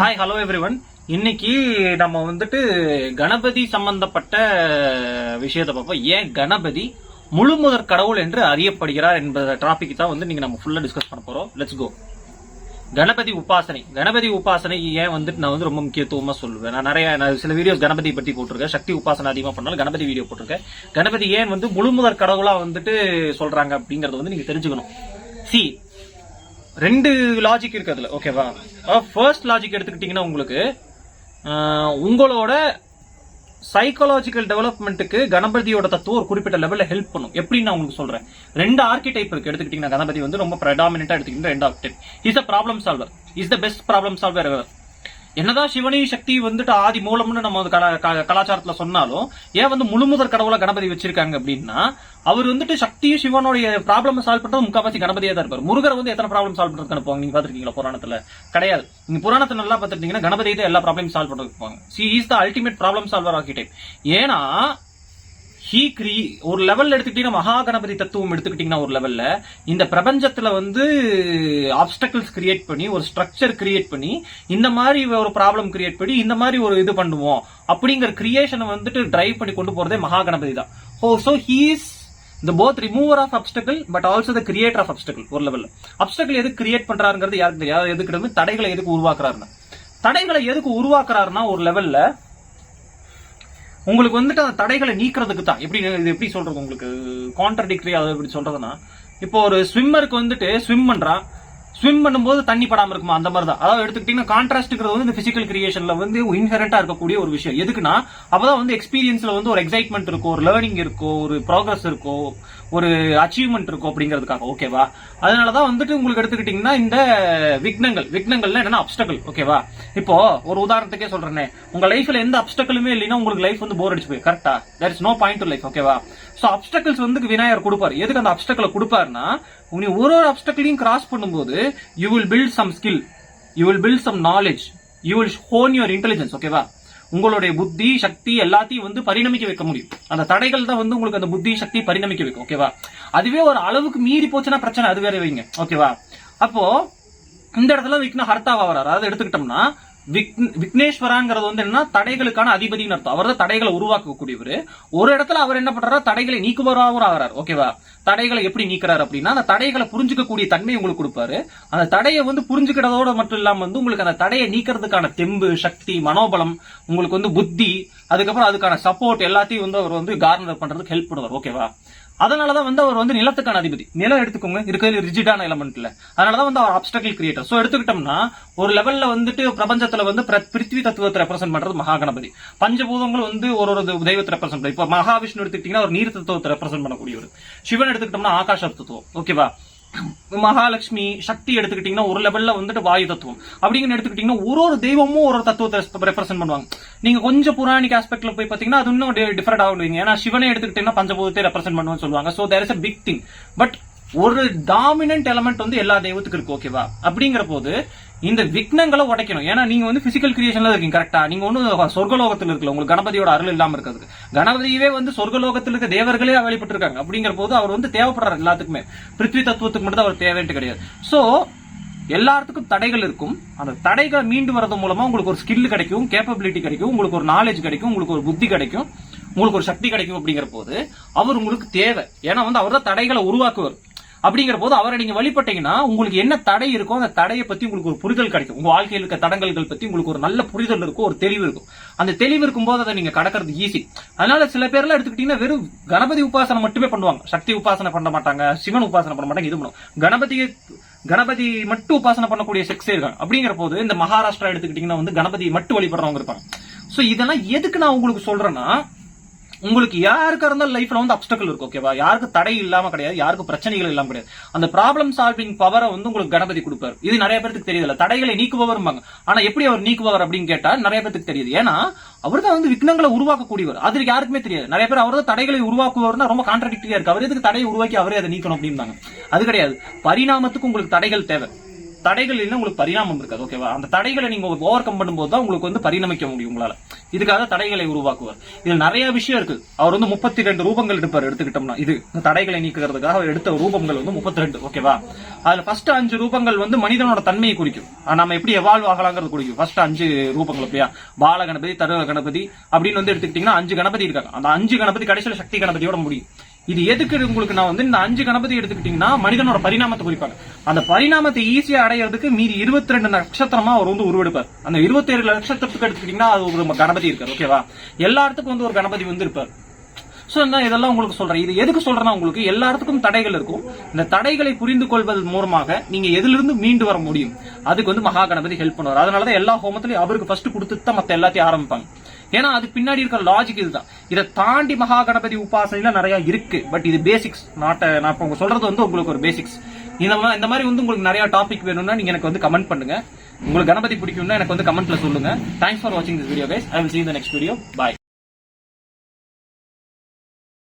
Hi hello every one இன்னைக்கு நம்ம வந்துட்டு கணபதி சம்பந்தப்பட்ட விஷயத்தை பார்ப்போம். ஏன் கணபதி முழு முதற் கடவுள் என்று அறியப்படுகிறார் என்பத டாபிக் தான் வந்து நீங்க நம்ம ஃபுல்லா டிஸ்கஸ் பண்ண போறோம். லெட்ஸ் கோ கணபதி உபாசனை. கணபதி உபாசனை ஏன் வந்துட்டு நான் வந்து ரொம்ப முக்கியத்துவமா சொல்லுவேன் நான் நிறைய நான் சில வீடியோஸ் கணபதி பத்தி போட்டிருக்கேன். சக்தி உபாசனை அதிகமா பண்ணாலும் கணபதி வீடியோ போட்டிருக்கேன். கணபதி ஏன் வந்து முழு முதற் கடவுளா வந்துட்டு சொல்றாங்க அப்படிங்கறத வந்து நீங்க தெரிஞ்சுக்கணும். சி ரெண்டு லாஜிக் இருக்கு அதில் ஓகேவா ஃபர்ஸ்ட் லாஜிக் எடுத்துக்கிட்டிங்கன்னா உங்களுக்கு உங்களோட சைக்காலஜிக்கல் டெவலப்மெண்ட்டுக்கு கணபதியோட தத்துவம் ஒரு குறிப்பிட்ட லெவலில் ஹெல்ப் பண்ணும். எப்படி நான் உங்களுக்கு சொல்கிறேன் ரெண்டு ஆர்கிடைப் இருக்கு. எடுத்துக்கிட்டிங்கன்னா கணபதி வந்து ரொம்ப ப்ரெடாமினாக எடுத்துக்கிட்டிங்கன்னா ரெண்டு archetype is the problem solver is the best problem solver என்னதான் சிவனி சக்தி வந்துட்டு ஆதி மூலம்னு நம்ம கலா- க- கலாச்சாரத்துல சொன்னாலும் ஏன் வந்து முழுமுதற் கடவுளை கணபதி வச்சிருக்காங்க அப்படின்னா அவர் வந்துட்டு சக்தியும் சிவனுடைய ப்ராப்ளம் சால்வ் பண்றது முக்காவாசி கணபதியா தான் இருப்பார். முருகர் வந்து எத்தனை ப்ராப்ளம் சால்வ் பண்றதுக்கு அனுப்புவாங்க? நீங்க பாத்துருக்கீங்களா புராணத்துல? கிடையாது. நீங்க புராணத்தை நல்லா பாத்துருந்தீங்கன்னா கணபதி தான் எல்லா ப்ராப்ளம் சால்வ் பண்றதுக்கு போவாங்க. She is the ultimate problem solver ஆகிட்டே ஏன்னா ஹீ கிரி ஒரு லெவல்ல எடுத்துக்கிட்டீங்கன்னா மகா கணபதி தத்துவம் எடுத்துக்கிட்டீங்கன்னா ஒரு லெவல்ல இந்த பிரபஞ்சத்துல வந்து ஆப்ஸ்டக்கிள்ஸ் கிரியேட் பண்ணி ஒரு ஸ்ட்ரக்சர் கிரியேட் பண்ணி இந்த மாதிரி ஒரு ப்ராப்ளம் கிரியேட் பண்ணி இந்த மாதிரி ஒரு இது பண்ணுவோம். அப்படிங்கிற கிரியேஷனை வந்துட்டு டிரைவ் பண்ணி கொண்டு போறதே மகா கணபதி தான் ஓ சோ ஹீஸ் இந்த both remover of obstacle but also the creator of obstacle ஒரு லெவல்ல அப்டக்கிள் எதுக்கு கிரியேட் பண்றாருங்கிறது யாருக்கு தெரியாது. எதுக்கு தடைகளை எதுக்கு உருவாக்குறாருன்னா? தடைகளை எதுக்கு உருவாக்குறாருன்னா ஒரு லெவல்ல உங்களுக்கு வந்துட்டு அந்த தடைகளை நீக்கிறதுக்கு தான். எப்படி இது எப்படி சொல்றது உங்களுக்கு? கான்ட்ரடிக்டரி அதை எப்படி சொல்றதுன்னா இப்போ ஒரு ஸ்விம்மருக்கு வந்துட்டு ஸ்விம் பண்றான் ஸ்விம் பண்ணும்போது தண்ணி படாம இருக்குமா? அந்த மாதிரி தான் அதாவது எடுத்துக்கிட்டீங்கன்னா கான்ட்ராஸ்ட்ங்கிறது வந்து இந்த பிசிக்கல் கிரியேஷன்ல வந்து இன்ஹெரண்டா இருக்கக்கூடிய ஒரு விஷயம். எதுக்குன்னா அப்பதான் வந்து எக்ஸ்பீரியன்ஸ்ல வந்து ஒரு எக்ஸைட்மெண்ட் இருக்கும் ஒரு லேர்னிங் இருக்கும் ஒரு ப்ராக்ரஸ் இருக்கும் ஒரு அச்சீவ்மெண்ட் இருக்கும் அப்படிங்கிறதுக்காக ஓகேவா அதனாலதான் வந்துட்டு உங்களுக்கு எடுத்துக்கிட்டீங்கன்னா இந்த விக்னங்கள். விக்னங்கள்னா என்னன்னா அப்டக்கல் ஓகேவா இப்போ ஒரு உதாரணத்துக்கே சொல்றேன். உங்க லைஃப்ல எந்த அப்டக்கலுமே இல்லைன்னா உங்களுக்கு லைஃப் வந்து போர் அடிச்சு போய் கரெக்டா there is no point to life ஓகேவா ஸோ அப்டக்கல்ஸ் வந்து விநாயகர் கொடுப்பாரு. எதுக்கு அந்த அப்டக்கலை கொடுப்பாருன்னா நீ ஒரு ஒரு அப்டக்கலையும் கிராஸ் பண்ணும்போது you will build some skill you will build some knowledge you will hone your intelligence ஓகேவா உங்களுடைய புத்தி சக்தி எல்லாத்தையும் வந்து பரிணமிக்க வைக்க முடியும். அந்த தடைகள் தான் வந்து உங்களுக்கு அந்த புத்தி சக்தி பரிணமிக்க வைக்கும் ஓகேவா அதுவே ஒரு அளவுக்கு மீறி போச்சுன்னா பிரச்சனை அது வேற வைங்க ஓகேவா அப்போ இந்த இடத்துல விக்னா ஹர்த்தாவா வராரு. அதை எடுத்துக்கிட்டோம்னா விக்னேஸ்வராங்கிறது வந்து என்ன தடைகளுக்கான அதிபதினு அர்த்தம். அவர் தான் தடைகளை உருவாக்கக்கூடியவர். ஒரு இடத்துல அவர் என்ன பண்றாரு தடைகளை நீக்குபவராகவும் ஆகிறார் ஓகேவா தடைகளை எப்படி நீக்கிறார் அப்படின்னா அந்த தடைகளை புரிஞ்சுக்கக்கூடிய தன்மை உங்களுக்கு கொடுப்பாரு. அந்த தடையை வந்து புரிஞ்சுக்கிறதோட மட்டும் இல்லாம வந்து உங்களுக்கு அந்த தடையை நீக்கிறதுக்கான தெம்பு சக்தி மனோபலம் உங்களுக்கு வந்து புத்தி அதுக்கப்புறம் அதுக்கான சப்போர்ட் எல்லாத்தையும் வந்து அவர் வந்து கார்னர் பண்றதுக்கு ஹெல்ப் பண்ணுவார். ஓகேவா அதனாலதான் வந்து அவர் வந்து நிலத்துக்கான அதிபதி. நிலம் எடுத்துக்கோங்க. இருக்கிறது ரிஜிடான எலமெண்ட்ல அதனாலதான் வந்து அவர் அப்டக்கல் கிரியேட்டர் சோ எடுத்துக்கிட்டோம்னா ஒரு லெவல்ல வந்துட்டு பிரபஞ்சத்துல வந்து பிர- தத்துவத்தை ரெப்ரசென்ட் பண்றது மகாகணபதி. பஞ்சபூதங்கள் வந்து ஒரு ஒரு தெய்வத்தை ரெப்ரசென்ட் பண்ணி இப்ப மகாவிஷ்ணு எடுத்துக்கிட்டீங்கன்னா ஒரு நீர் தத்துவத்தை ரெப்ரசென்ட் பண்ணக்கூடியவர். சிவன் எடுத்துக்கிட்டோம்னா ஆகாஷ தத்துவம். ஓகேவா மகாலட்சுமி சக்தி எடுத்துக்கிட்டீங்கன்னா ஒரு லெவல்ல வந்துட்டு வாயு தத்துவம். அப்படிங்கன்னு எடுத்துக்கிட்டீங்கன்னா ஒரு ஒரு தெய்வமும் ஒரு ஒரு தத்துவத்தை ரெப்ரசென்ட் பண்ணுவாங்க. நீங்க கொஞ்சம் புராணிக் ஆஸ்பெக்ட்ல போய் பாத்தீங்கன்னா அது இன்னும் டிஃபரெண்ட் ஆகுவீங்க ஏன்னா சிவனை எடுத்துக்கிட்டீங்கன்னா பஞ்சபூதத்தை ரெப்ரசென்ட் பண்ணுவோம்னு சொல்லுவாங்க. So there is big thing but ஒரு டாமினன்ட் எலமெண்ட் வந்து எல்லா தெய்வத்துக்கும் இருக்கு ஓகேவா அப்படிங்கிற போது இந்த விக்னங்களை உடைக்கணும். ஏன்னா நீங்க வந்து பிசிக்கல் கிரியேஷன்ல இருக்கீங்க கரெக்டா நீங்க ஒன்னும் சொர்க்கலோகத்தில் இருக்கல. உங்களுக்கு கணபதியோட அருள் இல்லாம இருக்கிறது கணபதியவே வந்து சொர்க்கலோகத்தில் இருக்க தேவர்களே வெளிப்பட்டு இருக்காங்க அப்படிங்கிற போது அவர் வந்து தேவைப்படுறாரு எல்லாத்துக்குமே. பிருத்வி தத்துவத்துக்கு மட்டும் தான் அவர் தேவைன்ட்டு கிடையாது. சோ எல்லாத்துக்கும் தடைகள் இருக்கும். அந்த தடைகளை மீண்டு வரது மூலமா உங்களுக்கு ஒரு ஸ்கில் கிடைக்கும் கேப்பபிலிட்டி கிடைக்கும் உங்களுக்கு ஒரு நாலேஜ் கிடைக்கும் உங்களுக்கு ஒரு புத்தி கிடைக்கும் உங்களுக்கு ஒரு சக்தி கிடைக்கும் அப்படிங்கிற போது அவர் உங்களுக்கு தேவை. ஏன்னா வந்து அவர் தான் தடைகளை உருவாக்குவார். அப்படிங்கிற போது அவரை நீங்க வழிபட்டீங்கன்னா உங்களுக்கு என்ன தடை இருக்கோ அந்த தடையை பத்தி உங்களுக்கு ஒரு புரிதல் கிடைக்கும். உங்க வாழ்க்கையில் இருக்க தடங்கல்கள் பத்தி உங்களுக்கு ஒரு நல்ல புரிதல் இருக்கும் ஒரு தெளிவு இருக்கும். அந்த தெளிவு இருக்கும் போது அதை நீங்க கடக்கிறது ஈஸி அதனால சில பேர்லாம் எடுத்துக்கிட்டீங்கன்னா வெறும் கணபதி உபாசனை மட்டுமே பண்ணுவாங்க. சக்தி உபாசனை பண்ண மாட்டாங்க சிவன் உபாசனை பண்ண மாட்டாங்க இது பண்ணுவோம் கணபதி கணபதி மட்டும் உபாசனை பண்ணக்கூடிய செக்ஸே இருக்காங்க. அப்படிங்கிற போது இந்த மகாராஷ்டிரா எடுத்துக்கிட்டீங்கன்னா வந்து கணபதி மட்டும் வழிபடுறவங்க இருப்பாங்க. சோ இதெல்லாம் எதுக்கு நான் உங்களுக்கு சொல்றேன்னா உங்களுக்கு யாருக்கா இருந்தாலும் லைஃப்ல வந்து அப்டக்கல் இருக்கும் ஓகேவா யாருக்கு தடை இல்லாம கிடையாது யாருக்கு பிரச்சனைகள் இல்லாம கிடையாது. அந்த ப்ராப்ளம் சால்விங் பவரை வந்து உங்களுக்கு கணபதி கொடுப்பாரு. இது நிறைய பேருக்கு தெரியல தடைகளை நீக்குபவர் ஆனா எப்படி அவர் நீக்குபவர் அப்படின்னு கேட்டா நிறைய பேருக்கு தெரியுது. ஏன்னா அவர் தான் வந்து விக்னங்களை உருவாக்கக்கூடியவர். அது யாருக்குமே தெரியாது. நிறைய பேர் அவர் தான் தடைகளை உருவாக்குவர்னா ரொம்ப கான்ட்ராடிக்டரியா இருக்கு. அவர் எதுக்கு தடையை உருவாக்கி அவரே அதை நீக்கணும் அப்படிம்பாங்க. அது கிடையாது. பரிணாமத்துக்கு உங்களுக்கு தடைகள் தேவை. தடைகள் இல்லைன்னா உங்களுக்கு பரிணாமம் இருக்காது ஓகேவா அந்த தடைகளை நீங்க ஓவர் கம் பண்ணும்போது தான் உங்களுக்கு வந்து பரிணமிக்க முடியும் உங்களால. இதுக்காக தடைகளை உருவாக்குவார். இதுல நிறைய விஷயம் இருக்கு. அவர் வந்து முப்பத்தி ரெண்டு ரூபங்கள் எடுப்பார் எடுத்துக்கிட்டோம்னா. இது தடைகளை நீக்குறதுக்காக அவர் எடுத்த ரூபங்கள் வந்து முப்பத்தி ரெண்டு ஓகேவா அதுல ஃபர்ஸ்ட் அஞ்சு ரூபங்கள் வந்து மனிதனோட தன்மையை குறிக்கும். நம்ம எப்படி எவால்வ் ஆகலாங்கிறது குறிக்கும். ஃபர்ஸ்ட் அஞ்சு ரூபங்கள் அப்படியா பால கணபதி தருண கணபதி அப்படின்னு வந்து எடுத்துக்கிட்டீங்கன்னா அஞ்சு கணபதி இருக்காங்க. அந்த அஞ்சு கணபதி கடைசியில் சக்தி கணபதியோட முடியும். இது எதுக்கு உங்களுக்கு நான் வந்து இந்த அஞ்சு கணபதி எடுத்துக்கிட்டீங்கன்னா மனிதனோட பரிணாமத்தை குறிப்பாங்க அந்த பரிணாமத்தை ஈஸியா அடையிறதுக்கு மீதி இருபத்தி ரெண்டு நட்சத்திரமா அவர் வந்து உருவெடுப்பார். அந்த இருபத்தி ஏழு நட்சத்திரத்துக்கு எடுத்துக்கிட்டீங்கன்னா அது ஒரு கணபதி இருக்காரு ஓகேவா எல்லா இடத்துக்கும் வந்து ஒரு கணபதி வந்து இருப்பார். சோ நான் இதெல்லாம் உங்களுக்கு சொல்றேன். இது எதுக்கு சொல்றேன்னா உங்களுக்கு எல்லாத்துக்கும் தடைகள் இருக்கும். இந்த தடைகளை புரிந்து கொள்வது மூலமாக நீங்க எதிலிருந்து மீண்டு வர முடியும். அதுக்கு வந்து மகா கணபதி ஹெல்ப் பண்ணுவார். அதனாலதான் எல்லா ஹோமத்திலையும் அவருக்கு ஃபர்ஸ்ட் கொடுத்து தான் மத்த எல்லாத்தையும் ஆரம்பிப்பாங்க. ஏன்னா அது பின்னாடி இருக்கிற லாஜிக் இதுதான். இதை தாண்டி மகா கணபதி உபாசனையில நிறைய இருக்கு. பட் இது பேசிக்ஸ் நாட் நான் இப்போ உங்க சொல்றது வந்து உங்களுக்கு ஒரு பேசிக்ஸ் இந்த மாதிரி இந்த மாதிரி வந்து உங்களுக்கு நிறைய டாபிக் வேணும்னா நீங்க எனக்கு வந்து கமெண்ட் பண்ணுங்க. உங்களுக்கு கணபதி பிடிக்கும்னா எனக்கு வந்து கமெண்ட்ல சொல்லுங்க. தேங்க்ஸ் ஃபார் வாட்சிங் this video guys I will see next in bye